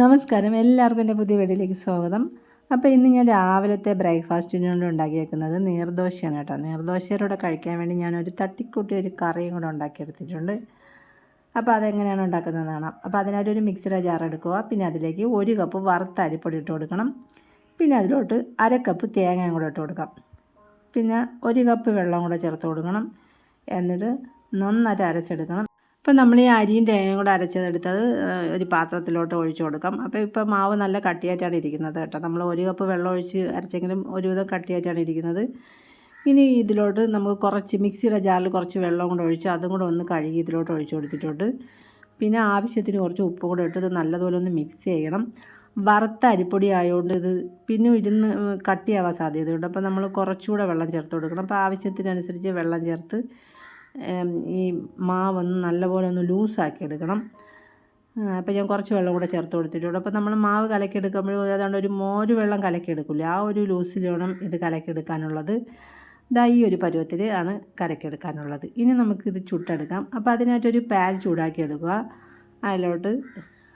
നമസ്കാരം. എല്ലാവർക്കും എന്റെ പുതിയ വീഡിയോയിലേക്ക് സ്വാഗതം. അപ്പോൾ ഇന്ന് ഞാൻ രാവിലത്തെ ബ്രേക്ക്ഫാസ്റ്റിന് കൊണ്ട് ഉണ്ടാക്കിയേക്കുന്നത് നീർദോശയാണ് കേട്ടോ. നീർദോശയുടെ കഴിക്കാൻ വേണ്ടി ഞാൻ ഒരു തട്ടിക്കൂട്ടി ഒരു കറിയും കൂടെ ഉണ്ടാക്കിയെടുത്തിട്ടുണ്ട്. അപ്പോൾ അതെങ്ങനെയാണ് ഉണ്ടാക്കുന്നത് കാണാം. അപ്പോൾ അതിനായിട്ട് ഒരു മിക്സിയുടെ ജാർ എടുക്കുക. പിന്നെ അതിലേക്ക് ഒരു കപ്പ് വറുത്ത അരിപ്പൊടി ഇട്ട് കൊടുക്കണം. പിന്നെ അതിലോട്ട് അര കപ്പ് തേങ്ങയും കൂടെ ഇട്ട് കൊടുക്കാം. പിന്നെ ഒരു കപ്പ് വെള്ളം കൂടെ ചേർത്ത് കൊടുക്കണം. എന്നിട്ട് നന്നായിട്ട് അരച്ചെടുക്കണം. ഇപ്പം നമ്മൾ ഈ അരിയും തേങ്ങയും കൂടെ അരച്ചതെടുത്തത് ഒരു പാത്രത്തിലോട്ട് ഒഴിച്ചു കൊടുക്കാം. അപ്പോൾ ഇപ്പോൾ മാവ് നല്ല കട്ടിയായിട്ടാണ് ഇരിക്കുന്നത് കേട്ടോ. നമ്മൾ ഒരു കപ്പ് വെള്ളം ഒഴിച്ച് അരച്ചെങ്കിലും ഒരുവിധം കട്ടിയായിട്ടാണ് ഇരിക്കുന്നത്. ഇനി ഇതിലോട്ട് നമുക്ക് കുറച്ച് മിക്സിയുടെ ജാറിൽ കുറച്ച് വെള്ളം കൂടെ ഒഴിച്ച് അതും കൂടെ ഒന്ന് കഴുകി ഇതിലോട്ട് ഒഴിച്ചു കൊടുത്തിട്ടുണ്ട്. പിന്നെ ആവശ്യത്തിന് കുറച്ച് ഉപ്പ് കൂടെ ഇട്ട് ഇത് നല്ലതുപോലെ ഒന്ന് മിക്സ് ചെയ്യണം. വറുത്ത അരിപ്പൊടി ആയതുകൊണ്ട് ഇത് പിന്നെ ഇരുന്ന് കട്ടിയാവാൻ സാധ്യതയുണ്ട്. അപ്പോൾ നമ്മൾ കുറച്ചുകൂടെ വെള്ളം ചേർത്ത് കൊടുക്കണം. അപ്പോൾ ആവശ്യത്തിനനുസരിച്ച് വെള്ളം ചേർത്ത് ഈ മാവൊന്ന് നല്ലപോലെ ഒന്ന് ലൂസാക്കി എടുക്കണം. അപ്പോൾ ഞാൻ കുറച്ച് വെള്ളം കൂടെ ചേർത്ത് കൊടുത്തിട്ടുണ്ട്. അപ്പോൾ നമ്മൾ മാവ് കലക്കിയെടുക്കുമ്പോഴും ഏതാണ്ട് ഒരു മോര് വെള്ളം കലക്കിയെടുക്കില്ല? ആ ഒരു ലൂസിൽ വേണം ഇത് കലക്കിയെടുക്കാനുള്ളത്. ഇതാ ഈ ഒരു പരുവത്തിൽ ആണ് കലക്കിയെടുക്കാനുള്ളത്. ഇനി നമുക്കിത് ചുട്ടെടുക്കാം. അപ്പോൾ അതിനായിട്ടൊരു പാൻ ചൂടാക്കി എടുക്കുക അതിലോട്ട്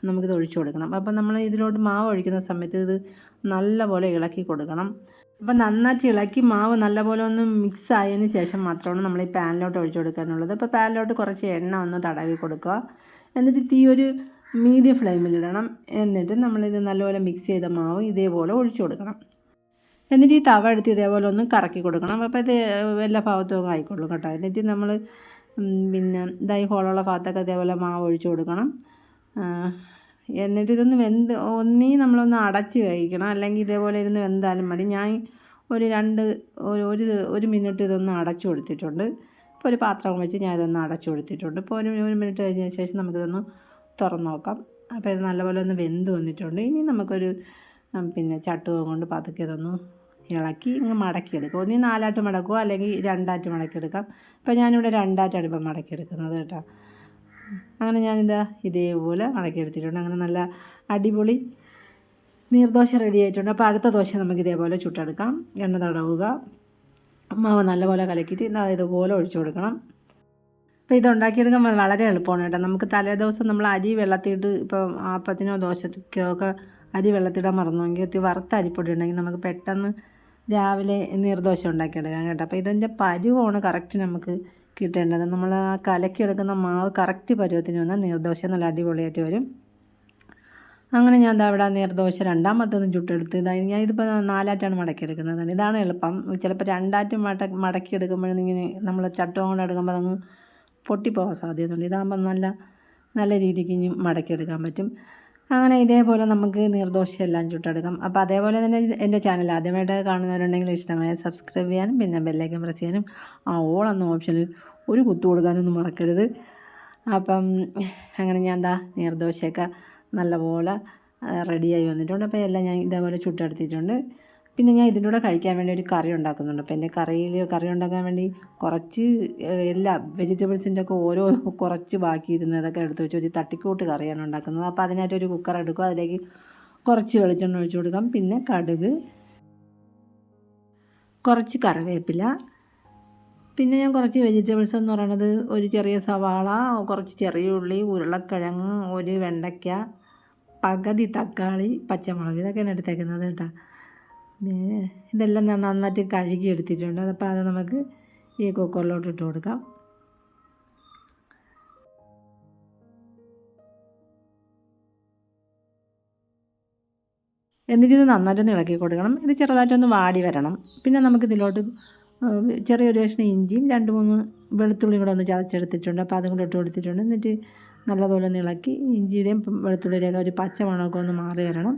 നമുക്കിത് ഒഴിച്ചു കൊടുക്കണം. അപ്പം നമ്മൾ ഇതിലോട്ട് മാവ് ഒഴിക്കുന്ന സമയത്ത് ഇത് നല്ലപോലെ ഇളക്കി കൊടുക്കണം. അപ്പം നന്നായിട്ട് ഇളക്കി മാവ് നല്ലപോലെ ഒന്ന് മിക്സ് ആയതിന് ശേഷം മാത്രമാണ് നമ്മൾ ഈ പാനിലോട്ട് ഒഴിച്ചു കൊടുക്കാനുള്ളത്. അപ്പോൾ പാനിലോട്ട് കുറച്ച് എണ്ണ ഒന്ന് തടവി കൊടുക്കുക. എന്നിട്ട് തീ ഒരു മീഡിയം ഫ്ലെയിമിലിടണം എന്നിട്ട് നമ്മളിത് നല്ലപോലെ മിക്സ് ചെയ്ത മാവ് ഇതേപോലെ ഒഴിച്ചു കൊടുക്കണം. എന്നിട്ട് ഈ തവ എടുത്ത് ഇതേപോലെ ഒന്ന് കറക്കി കൊടുക്കണം. അപ്പോൾ ഇത് എല്ലാ ഭാഗത്തും ആയിക്കോളും കേട്ടോ. എന്നിട്ട് നമ്മൾ പിന്നെ ഇതായി ഹോളുള്ള ഭാഗത്തൊക്കെ ഇതേപോലെ മാവ് ഒഴിച്ചു കൊടുക്കണം. എന്നിട്ട് ഇതൊന്ന് വെന്ത് ഒന്നീ നമ്മളൊന്ന് അടച്ച് കഴിക്കണം. അല്ലെങ്കിൽ ഇതേപോലെ ഇരുന്ന് വെന്താലും മതി. ഞാൻ ഒരു രണ്ട് ഒരു ഒരു മിനിറ്റ് ഇതൊന്ന് അടച്ചു കൊടുത്തിട്ടുണ്ട്. ഇപ്പോൾ ഒരു പാത്രം വെച്ച് ഞാൻ ഇതൊന്ന് അടച്ചു കൊടുത്തിട്ടുണ്ട്. ഇപ്പോൾ ഒരു ഒരു മിനിറ്റ് കഴിഞ്ഞതിന് ശേഷം നമുക്കിതൊന്ന് തുറന്ന് നോക്കാം. അപ്പോൾ ഇത് നല്ലപോലെ ഒന്ന് വെന്ത് വന്നിട്ടുണ്ട്. ഇനി നമുക്കൊരു പിന്നെ ചട്ടുകം കൊണ്ട് പതുക്കെ ഇതൊന്ന് ഇളക്കി ഇങ്ങ് മടക്കിയെടുക്കുക ഒന്നി നാലായിട്ട് മടക്കുക അല്ലെങ്കിൽ രണ്ടായിട്ട് മടക്കിയെടുക്കാം. അപ്പോൾ ഞാനിവിടെ രണ്ടായിട്ടാണ് ഇപ്പം മടക്കിയെടുക്കുന്നത് കേട്ടോ. അങ്ങനെ ഞാൻ ഞാനിതാ ഇതേപോലെ മടക്കിയെടുത്തിട്ടുണ്ട് അങ്ങനെ നല്ല അടിപൊളി നീർദോശ റെഡി ആയിട്ടുണ്ട്. അപ്പോൾ അടുത്ത ദോശ നമുക്ക് ഇതേപോലെ ചുട്ടെടുക്കാം. എണ്ണ തടവുക. മാവ് നല്ലപോലെ കലക്കിയിട്ട് ഇതാ ഇതുപോലെ ഒഴിച്ചു കൊടുക്കണം. അപ്പോൾ ഇത് ഉണ്ടാക്കിയെടുക്കാൻ വളരെ എളുപ്പമാണ് കേട്ടോ. നമുക്ക് തലേ ദിവസം നമ്മൾ അരി വെള്ളത്തിയിട്ട് ഇപ്പോൾ ആപ്പത്തിനോ ദോശയ്ക്കോ ഒക്കെ അരി വെള്ളത്തിടാൻ മറന്നുവെങ്കിൽ ഒത്തിരി വറുത്ത അരിപ്പൊടി ഉണ്ടെങ്കിൽ നമുക്ക് പെട്ടെന്ന് രാവിലെ നീർദോശ ഉണ്ടാക്കിയെടുക്കാം കേട്ടോ. അപ്പോൾ ഇതിന്റെ പരുവമാണ് കറക്റ്റ് നമുക്ക് കിട്ടേണ്ടത് നമ്മൾ ആ കലക്കിയെടുക്കുന്ന മാവ് കറക്റ്റ് പരുവത്തിന് വന്നാൽ നീർദോശ നല്ല അടിപൊളിയായിട്ട് വരും. അങ്ങനെ ഞാൻ ദാ ഇവിടെ നീർദോശ രണ്ടാമത്തതും ചുട്ടെടുത്ത് ഇതായി ഞാൻ ഇതിപ്പോൾ നാലായിട്ടാണ് മടക്കിയെടുക്കുന്നത്. ഇതാണ് എളുപ്പം. ചിലപ്പോൾ രണ്ടായിട്ട് മട മടക്കിയെടുക്കുമ്പോഴും ഇങ്ങനെ നമ്മൾ ചട്ടം കൊണ്ട് എടുക്കുമ്പോൾ അതങ്ങ് പൊട്ടിപ്പോകാൻ സാധ്യതയുണ്ട്. ഇതാകുമ്പോൾ നല്ല നല്ല രീതിക്ക് ഇനി മടക്കിയെടുക്കാൻ പറ്റും. അങ്ങനെ ഇതേപോലെ നമുക്ക് നീർദോശ എല്ലാം ചുട്ടെടുക്കാം. അപ്പോൾ അതേപോലെ തന്നെ എന്റെ ചാനൽ ആദ്യമായിട്ട് കാണുന്നവരുണ്ടെങ്കിൽ ഇഷ്ടമായ സബ്സ്ക്രൈബ് ചെയ്യാനും പിന്നെ ബെല്ലൈക്കൻ പ്രസ് ചെയ്യാനും ആ ഓൾ എന്ന ഓപ്ഷനിൽ ഒരു കുത്തു കൊടുക്കാനൊന്നും മറക്കരുത്. അപ്പം അങ്ങനെ ഞാൻ എന്താ നീർദോശയൊക്കെ നല്ലപോലെ റെഡിയായി വന്നിട്ടുണ്ട്. അപ്പോൾ എല്ലാം ഞാൻ ഇതേപോലെ ചുട്ടെടുത്തിട്ടുണ്ട്. പിന്നെ ഞാൻ ഇതിന്റെ കൂടെ കഴിക്കാൻ വേണ്ടി ഒരു കറി ഉണ്ടാക്കുന്നുണ്ട്. അപ്പോൾ എന്റെ കറിയിൽ കറി ഉണ്ടാക്കാൻ വേണ്ടി കുറച്ച് എല്ലാ വെജിറ്റബിൾസിന്റെ ഒക്കെ ഓരോ കുറച്ച് ബാക്കി ഇരുന്നതൊക്കെ എടുത്ത് വെച്ച് ഒരു തട്ടിക്കൂട്ട് കറിയാണ് ഉണ്ടാക്കുന്നത്. അപ്പോൾ അതിനായിട്ട് ഒരു കുക്കർ എടുക്കും. അതിലേക്ക് കുറച്ച് വെളിച്ചെണ്ണ ഒഴിച്ചു കൊടുക്കാം. പിന്നെ കടുക് കുറച്ച് കറിവേപ്പില പിന്നെ ഞാൻ കുറച്ച് വെജിറ്റബിൾസ് എന്ന് പറയുന്നത് ഒരു ചെറിയ സവാള കുറച്ച് ചെറിയ ഉള്ളി ഉരുളക്കിഴങ്ങ് ഒരു വെണ്ടയ്ക്ക പകുതി തക്കാളി പച്ചമുളക് ഇതൊക്കെയാണ് എടുത്തേക്കുന്നത് കേട്ടോ. ഇതെല്ലാം ഞാൻ നന്നായിട്ട് കഴുകി എടുത്തിട്ടുണ്ട് അപ്പോൾ അത് നമുക്ക് ഈ കുക്കറിലോട്ട് ഇട്ട് കൊടുക്കാം. എന്നിട്ട് ഇത് നന്നായിട്ടൊന്ന് ഇളക്കി കൊടുക്കണം. ഇത് ചെറുതായിട്ടൊന്ന് വാടി വരണം. പിന്നെ നമുക്കിതിലോട്ട് ഇതിലോട്ട് ചെറിയൊരു കഷ്ണം ഇഞ്ചിയും രണ്ട് മൂന്ന് വെളുത്തുള്ളിയും കൂടെ ഒന്ന് ചതച്ചെടുത്തിട്ടുണ്ട്. അപ്പോൾ അതും കൂടെ ഇട്ട് കൊടുത്തിട്ടുണ്ട്. എന്നിട്ട് നല്ലതുപോലെ ഒന്ന് ഇളക്കി ഇഞ്ചിയുടെയും വെളുത്തുള്ളിയുടെയൊക്കെ ഒരു പച്ച മണമൊക്കെ ഒന്ന് മാറി വരണം.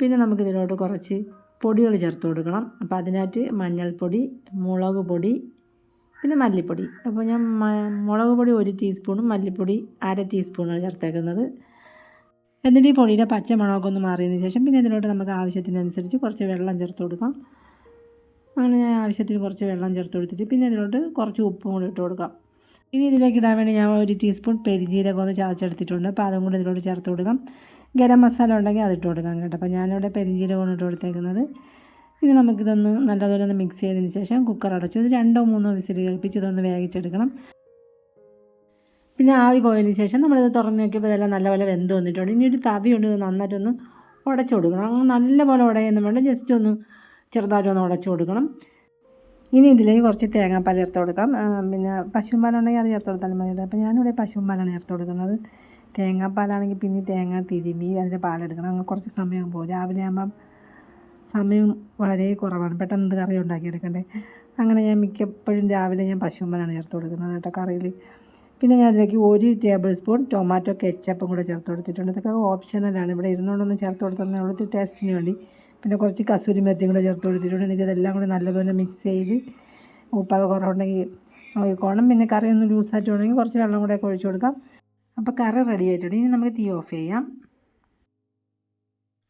പിന്നെ നമുക്കിതിലോട്ട് കുറച്ച് പൊടികൾ ചേർത്ത് കൊടുക്കണം. അപ്പോൾ അതിനായിട്ട് മഞ്ഞൾപ്പൊടി മുളക് പൊടി പിന്നെ മല്ലിപ്പൊടി. അപ്പോൾ ഞാൻ മുളക് പൊടി ഒരു ടീസ്പൂണും മല്ലിപ്പൊടി അര ടീസ്പൂണാണ് ചേർത്തേക്കുന്നത്. എന്നിട്ട് ഈ പൊടിയുടെ പച്ച മണമൊക്കെ ഒന്ന് മാറിയതിന് ശേഷം പിന്നെ ഇതിലോട്ട് നമുക്ക് ആവശ്യത്തിനനുസരിച്ച് കുറച്ച് വെള്ളം ചേർത്ത് കൊടുക്കാം. അങ്ങനെ ഞാൻ ആവശ്യത്തിന് കുറച്ച് വെള്ളം ചേർത്ത് കൊടുത്തിട്ട് പിന്നെ ഇതിലോട്ട് കുറച്ച് ഉപ്പും കൂടി ഇട്ട് കൊടുക്കാം. ഇനി ഇതിലേക്ക് ഇടാൻ വേണ്ടി ഞാൻ ഒരു ടീസ്പൂൺ പെരിജീരകം ഒന്ന് ചതച്ചെടുത്തിട്ടുണ്ട്. അപ്പോൾ അതും കൂടി ഇതിലോട്ട് ചേർത്ത് കൊടുക്കാം. ഗരം മസാല ഉണ്ടെങ്കിൽ അതിട്ട് കൊടുക്കാം കേട്ടോ. അപ്പോൾ ഞാനിവിടെ പെരിഞ്ചീരകമാണ് ഇട്ട് കൊടുത്തേക്കുന്നത്. ഇനി നമുക്കിതൊന്ന് നല്ലതുപോലെ ഒന്ന് മിക്സ് ചെയ്തതിന് ശേഷം കുക്കർ അടച്ചു. ഇത് രണ്ടോ മൂന്നോ വിസിൽ കേൾപ്പിച്ച് ഇതൊന്ന് വേഗിച്ചെടുക്കണം പിന്നെ ആവി പോയതിന് ശേഷം നമ്മളിത് തുറന്ന് നോക്കിയപ്പോൾ ഇതെല്ലാം നല്ലപോലെ വെന്ത് വന്നിട്ടുണ്ട്. ഇനി ഒരു തവി ഇത് നന്നായിട്ടൊന്ന് ഉടച്ചു കൊടുക്കണം. അങ്ങനെ നല്ലപോലെ ഉടയൊന്നും വേണ്ട ജസ്റ്റ് ഒന്ന് ചെറുതായിട്ടൊന്ന് ഉടച്ചു കൊടുക്കണം. ഇനി ഇതിലേക്ക് കുറച്ച് തേങ്ങാപ്പാൽ ചേർത്ത് കൊടുക്കാം. പിന്നെ പശുമ്പാലുണ്ടെങ്കിൽ അത് ചേർത്ത് കൊടുത്താലും മതി അപ്പോൾ ഞാനിവിടെ പശുമ്പാലാണ് ചേർത്ത് കൊടുക്കുന്നത്. തേങ്ങാപ്പാലാണെങ്കിൽ പിന്നെ തേങ്ങ തിരുമി അതിന്റെ പാലെടുക്കണം. അങ്ങനെ കുറച്ച് സമയം പോകും രാവിലെ ആകുമ്പം സമയം വളരെ കുറവാണ്. പെട്ടെന്ന് ഇത് കറി ഉണ്ടാക്കിയെടുക്കണ്ടേ? അങ്ങനെ ഞാൻ മിക്കപ്പോഴും രാവിലെ ഞാൻ പശുമ്പാലാണ് ചേർത്ത് കൊടുക്കുന്നത് കേട്ടോ കറിയിൽ. പിന്നെ ഞാൻ അതിലേക്ക് ഒരു ടേബിൾ സ്പൂൺ ടൊമാറ്റോ കെച്ചപ്പും കൂടെ ചേർത്ത് കൊടുത്തിട്ടുണ്ട്. ഇതൊക്കെ ഓപ്ഷനലാണ്. ഇവിടെ ഇരുന്നുകൊണ്ടൊന്നും ചേർത്ത് കൊടുത്തതെന്നേ ഉള്ളൂ. ടേസ്റ്റിന് വേണ്ടി. പിന്നെ കുറച്ച് കസൂരി മെത്തിയും കൂടെ ചേർത്ത് കൊടുത്തിട്ടുണ്ട്. എന്നിട്ട് ഇതെല്ലാം കൂടി നല്ലപോലെ മിക്സ് ചെയ്ത് ഉപ്പൊക്കെ കുറവുണ്ടെങ്കിൽ നോക്കിക്കോണം. പിന്നെ കറി ഒന്ന് ലൂസായിട്ട് വേണമെങ്കിൽ കുറച്ച് വെള്ളം കൂടെ ഒക്കെ ഒഴിച്ച് കൊടുക്കാം. അപ്പോൾ കറി റെഡി ആയിട്ടുണ്ട്. ഇനി നമുക്ക് തീ ഓഫ് ചെയ്യാം.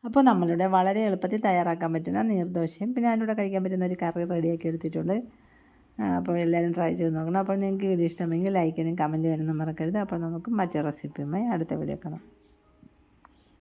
അപ്പോൾ നമ്മളിവിടെ വളരെ എളുപ്പത്തിൽ തയ്യാറാക്കാൻ പറ്റുന്ന നീർദോശയും പിന്നെ അതിലൂടെ കഴിക്കാൻ പറ്റുന്ന ഒരു കറി റെഡിയാക്കി എടുത്തിട്ടുണ്ട്. അപ്പോൾ എല്ലാവരും ട്രൈ ചെയ്ത് നോക്കണം. അപ്പോൾ നിങ്ങൾക്ക് വീഡിയോ ഇഷ്ടമെങ്കിൽ ലൈക്ക് ചെയ്യാനും കമന്റ് ചെയ്യാനൊന്നും മറക്കരുത്. അപ്പോൾ നമുക്ക് മറ്റേ റെസിപ്പിയുമായി അടുത്ത വീഡിയോ കാണാം.